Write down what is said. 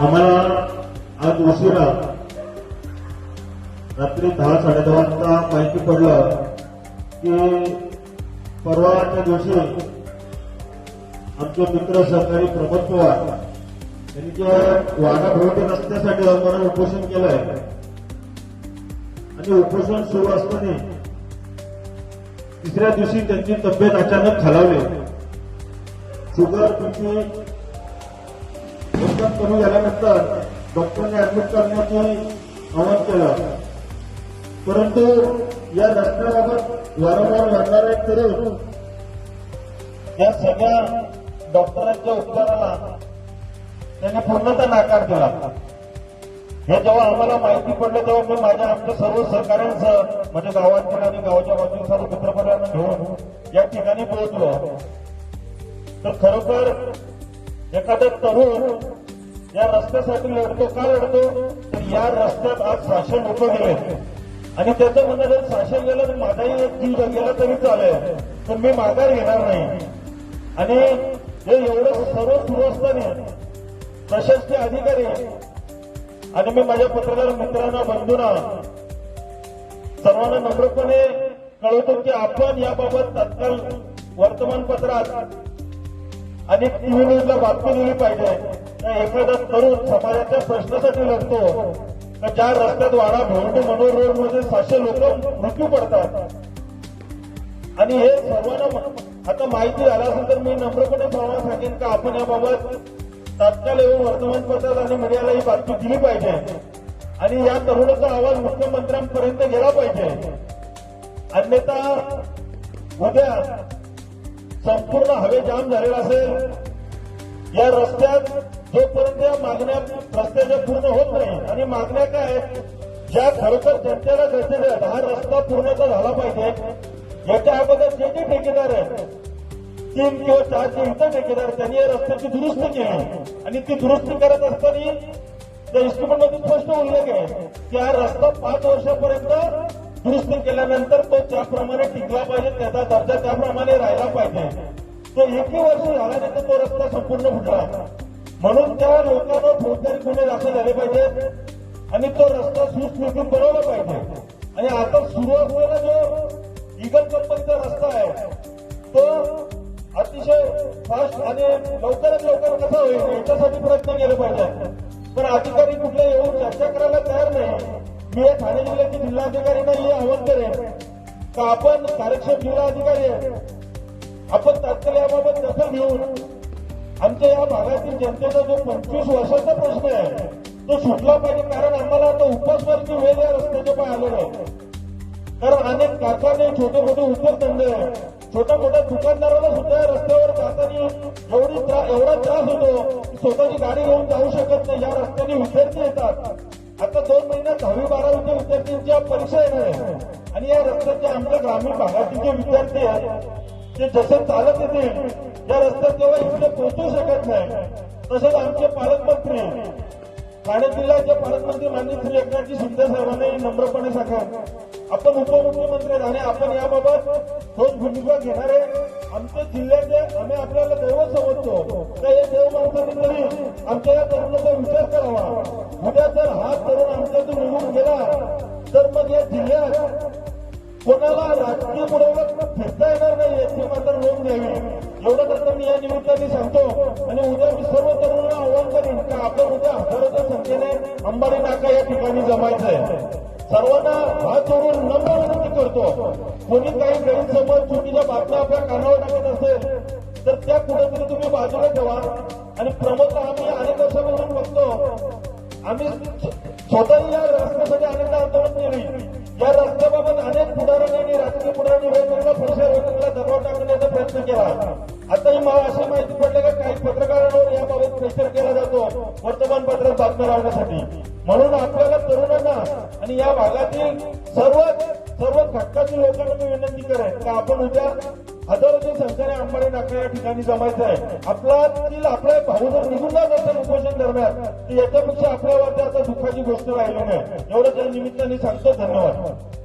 आम्हाला आज उशिरा रात्री दहा साडेदहा वाजता माहिती पडलं की परवाच्या दिवशी आमचे मित्र सहकारी प्रमोद पवार यांनी जे वाडा भोवती रस्त्यासाठी आम्हाला उपोषण केलंय. आणि उपोषण सुरू असताना तिसऱ्या दिवशी त्यांची तब्येत अचानक खालावली. शुगर बीपी एकदम कमी झाल्यानंतर डॉक्टरने ऍडमिट करण्याचे आवाहन केलं. परंतु या रस्त्याबाबत वारंवार लढणारे एक तरुण या सगळ्या डॉक्टरांच्या उपचाराला त्यांनी पूर्णतः नाकार दिला हे जेव्हा आम्हाला माहिती पडलं तेव्हा मी माझ्या आमच्या सर्व सहकाऱ्यांसह म्हणजे गावातील आणि गावाच्या बाजूला सर्व मित्रपरिवारांना घेऊन या ठिकाणी पोहोचलो. तर खरोखर एखादा तरुण या रस्त्यासाठी लढतो का लढतो तर या रस्त्यात आज शासन लोक गेले. आणि त्याचं म्हणणं जर शासन गेलं तर माझाही एक जीव गेला तरी चालेल. पण मी माघार घेणार नाही. आणि हे एवढं सर्व सुरू असताना प्रशासकीय अधिकारी आणि मी माझ्या पत्रकार मित्रांना बंधूंना सर्वांना नम्रपणे कळवतो की आपण याबाबत तत्काळ वर्तमानपत्रात आणि टीव्ही न्यूजला बातमी दिली पाहिजे. एखादा तरुण समाजाच्या प्रश्नासाठी लढतो. का ज्या रस्त्यात वाडा भेवंडी मनोर रोडमध्ये सहाशे लोक मृत्यू पडतात. आणि हे सर्वांना आता माहिती झालं असेल तर मी नम्रपणे सर्वांना सांगेन का आपण याबाबत तात्काळ येऊन वर्तमानपत्रात आणि मीडियाला ही बातमी दिली पाहिजे. आणि या तरुणाचा आवाज मुख्यमंत्र्यांपर्यंत गेला पाहिजे. अन्यथा उद्या संपूर्ण हवे जाम झालेला असेल. या रस्त्यात जोपर्यंत या मागण्या रस्त्याच्या पूर्ण होत नाही आणि मागण्या काय ज्या खरोखर जनतेला गरजेच्या आहेत हा रस्ता पूर्णचा झाला पाहिजे याच्या अगोदर जे जे ठेकेदार आहेत तीन किंवा चारचे इतर ठेकेदार त्यांनी या रस्त्याची दुरुस्ती केली आणि ती दुरुस्ती करत असताना त्या इन्स्ट्रुमेंटमध्ये स्पष्ट उल्लेख आहे की हा रस्ता पाच वर्षापर्यंत दुरुस्ती केल्यानंतर तो ज्याप्रमाणे टिकला पाहिजे त्याचा दर्जा त्याप्रमाणे राहिला पाहिजे. तो एकही वर्ष झाल्यानंतर तो रस्ता संपूर्ण फुटला. म्हणून त्या लोकांना फौजदारी गुन्हे दाखल झाले पाहिजेत आणि तो रस्ता सुस्मृतून बनवला पाहिजे. आणि आता सुरू असलेला जो इगल कंपनीचा रस्ता आहे तो अतिशय फास्ट आणि लवकरात लवकर कसा होईल याच्यासाठी प्रयत्न केले पाहिजे. पण अधिकारी कुठले येऊन चर्चा करायला तयार नाही. मी या ठाणे जिल्ह्याचे जिल्हाधिकाऱ्यांना हे आवाहन करेन का आपण कार्यक्षम जिल्हाधिकारी आहे. आपण तात्काळ याबाबत दखल घेऊन आमच्या या भागातील जनतेचा जो पंचवीस वर्षाचा प्रश्न आहे तो सुटला पाहिजे कारण आम्हाला आता उपासवरची वेळ या रस्त्याच्या पाय आलेलं आहे. कारण अनेक कारखाने छोटे मोठे उद्योगधंदे छोट्या मोठ्या दुकानदाराला सुद्धा रस्त्यावर जाताना एवढी एवढा त्रास होतो की स्वतःची गाडी घेऊन जाऊ शकत नाही. या रस्त्याने विद्यार्थी येतात. आता दोन महिन्यात दहावी बारावीच्या विद्यार्थ्यांच्या परीक्षा येणार आहे आणि या रस्त्याचे आमच्या ग्रामीण भागातील जे विद्यार्थी आहेत ते जसे चालत येतील या रस्त्यात तेव्हा इकडे पोहोचू शकत नाही तसेच आमचे पालकमंत्री ठाणे जिल्ह्याचे पालकमंत्री माननीय श्री एकनाथजी शिंदे साहेबांनी नम्रपणे सांगा. आपण उपमुख्यमंत्री आणि आपण याबाबत ठोस भूमिका घेणारे आमच्या जिल्ह्याचे आम्ही आपल्याला दैवत समजतो. तर या देव माणसाने तरी आमच्या या तरुणाचा विचार करावा. उद्या जर हा तरुण आमच्यातून निघून गेला तर मग या जिल्ह्यात कोणाला राजकीय पुरवठा तर मी सांगतो. आणि उद्या मी सर्व तरुणांना आवाहन करीन की आपण उद्या हजाराच्या संख्येने अंबाडी नाका या ठिकाणी जमायचं आहे सर्वांना हात जोडून नम्र विनंती करतो. कोणी काही गैरसमज चुकीच्या बातम्या आपल्या कानावर टाकत असेल तर त्या कुठेतरी तुम्ही बाजूला ठेवा. आणि प्रमुख आम्ही अनेक वर्षापासून बघतो. आम्ही स्वतःही या रस्त्यासाठी अनेकदा आंदोलन केली. या रस्त्याबाबत अनेक पुढाऱ्यांनी आणि राजकीय पुढाऱ्यांनी वेगवेगळ्या पक्षावर वेगवेगळा दबाव टाकण्याचा प्रयत्न केला. आताही मला अशी माहिती पडली का काही पत्रकारांवर याबाबत प्रेशर केला जातो वर्तमानपत्रात बातम्या लावण्यासाठी म्हणून आपल्याला तरुणांना आणि या भागातील सर्व सर्व घटकातील लोकांना मी विनंती करेन की आपण उद्या हजारोच्या संख्येने अंबाडी नाका या ठिकाणी जमायचं आहे. आपला आपला भाऊ जर निघून जात असेल उपोषण दरम्यान तर याच्यापेक्षा आपल्यावरती आता दुःखाची गोष्ट राहिली नाही. एवढं त्या निमित्ताने सांगतो धन्यवाद.